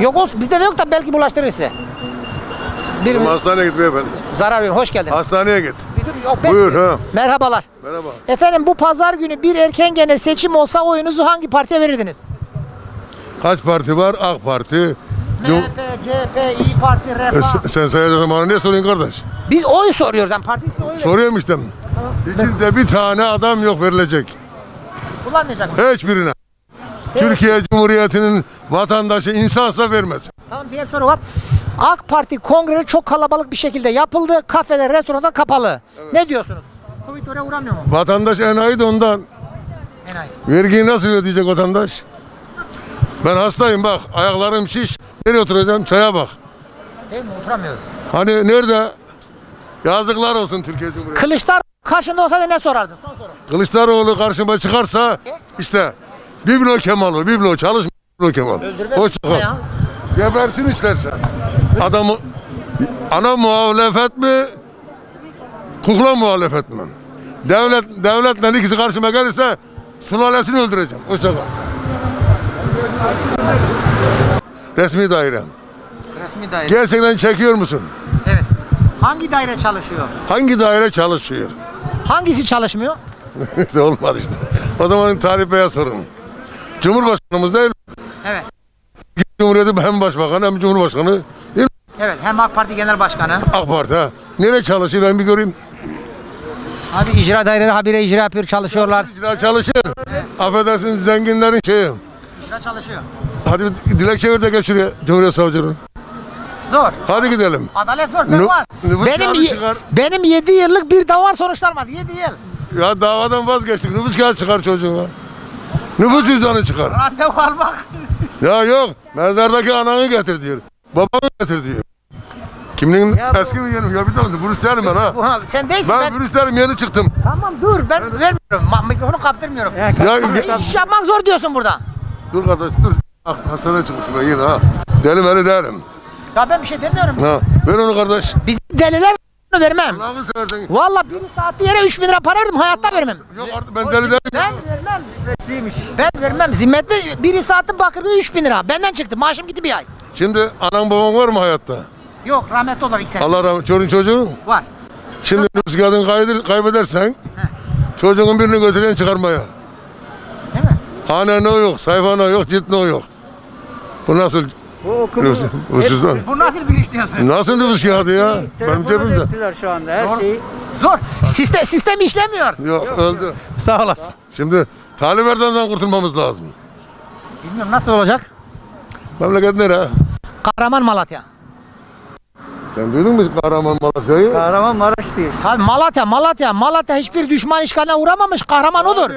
Yok olsun bizde de yok da belki bulaştırır size. Bir hastaneye git beyefendi. zarar verin. Hoş geldin. Hastaneye git. Bir dur, yok, ben- Buyur ha. Merhabalar. Merhaba. Efendim bu pazar günü bir erken gene seçim olsa oyunuzu hangi partiye verirdiniz? Kaç parti var? AK Parti. Cum- CHP, İyi Parti, E, sen- sen sayacaksın bana ne soruyorsun kardeş? Biz oy soruyoruz. Yani partisi oy veriyor. Soruyorum işte. İçinde bir tane adam yok verilecek. Kullanmayacak mı? Hiçbirine. Türkiye Cumhuriyeti'nin vatandaşı insansa vermez. Tamam diğer soru var. AK Parti kongre çok kalabalık bir şekilde yapıldı. Kafeler, restoranlar kapalı. Ne diyorsunuz? Covid oraya uğramıyor mu? Vatandaş enayi de ondan. Enayi. Vergiyi nasıl ödeyecek vatandaş? Ben hastayım bak. Ayaklarım şiş. Nereye oturacağım? Çaya bak. Değil mi? Oturamıyoruz. Hani nerede? Yazıklar olsun Türkiye Cumhuriyeti. Kılıçlar karşında olsaydı ne sorardın? Son soru. Kılıçdaroğlu karşıma çıkarsa işte Biblo Kemal o. Biblo çalışma Biblo Kemal. O çıkar. Ya. Gebersin istersen. Adamı ana muhalefet mi? Kukla muhalefet mi? Devlet devletle ikisi karşıma gelirse sülalesini öldüreceğim. Hoşça kal. Resmi daire. Resmi daire. Gerçekten çekiyor musun? Evet. Hangi daire çalışıyor? Hangi daire çalışıyor? Hangisi çalışmıyor? Olmadı işte. O zaman Talip Bey'e sorun. Cumhurbaşkanımız değil? Evet. Cumhuriyeti hem başbakan hem cumhurbaşkanı. Değil? Evet. Hem AK Parti Genel Başkanı. AK Parti ha. Nereye çalışıyor ben bir göreyim. Abi icra daireleri habire icra yapıyor çalışıyorlar. İcra çalışır. Affedersin zenginlerin şeyi. İcra çalışıyor. Hadi bir dilekçe ver de geç şuraya Cumhuriyet Savcılığı. Zor. Hadi gidelim. Adalet zor. Ben var. Benim ye- çıkar. benim 7 yıllık bir davam sonuçlanmadı. 7 yıl. Ya davadan vazgeçtik. Nüfus kağıdı çıkar çocuğuna. Nüfus cüzdanı çıkar. Randevu almak. Ya yok. Mezardaki ananı getir diyor. Babanı getir diyor. Kimliğin Ya bu- eski mi yeni mi? Ya bir tane virüs değilim ben ha. Bu- ha, Sen değilsin. Ben Ben, virüs değilim yeni çıktım. Tamam dur ben vermiyorum. Ma- mikrofonu kaptırmıyorum. Ya İş yapmak zor diyorsun burada. dur kardeş dur. Ah hastane çıkmışım ben yine ha. Deli meli değilim. Ya ben bir şey demiyorum. Ha. Ver onu kardeş. Biz deliler bunu vermem. Allah'ını seversen. Valla biri saati yere 3 bin lira para verdim hayatta vermem. Yok artık ben deli değilim. Ben vermem. Ben vermem. Zimmetli biri saati bakırdı 3 bin lira. Benden çıktı. Maaşım gitti bir ay. Şimdi anan baban var mı hayatta? Yok rahmetli olur iki sene. Allah rahmet çocuğun. Var. Şimdi kağıdını kaybeder, kaybedersen çocuğun birini götüreceksin çıkarmaya. Değil mi? Hane ne yok, sayfa ne yok, cilt ne yok. Bu nasıl Bu okulu nüfus, nüfusuzdan? Bu nasıl bir iş diyorsun? Nasıl nüfus kağıdı ya? Benim telefona cebimde. döktüler şu anda her şeyi. Zor. Sistem, sistem işlemiyor. Yok, öldü. Sağ olasın. Şimdi Talip Erdoğan'dan kurtulmamız lazım. Bilmiyorum nasıl olacak? Memleket nere? Kahraman Malatya. Sen duydun mu Kahraman Malatya'yı? Kahramanmaraş diye işte. Tabii Malatya, Malatya. Malatya hiçbir düşman işgaline uğramamış. Kahraman odur. Abi,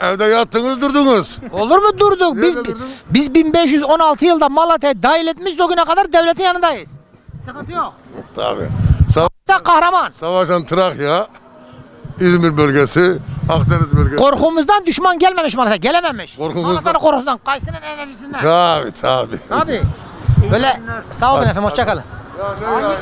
Evde yattınız durdunuz. Olur mu durduk? Biz Nerede durdun? biz 1516 yılda Malatya'yı dahil etmiş o güne kadar devletin yanındayız. Sıkıntı yok. Tabii. Sa Da kahraman. savaşan Trakya, İzmir bölgesi, Akdeniz bölgesi. Korkumuzdan düşman gelmemiş Malatya. Gelememiş. Korkumuzdan- Malatya'nın korkusundan. Kayısının enerjisinden. Tabii tabii. Abi. Böyle sağ olun efendim. Hoşçakalın. Ya ne yani?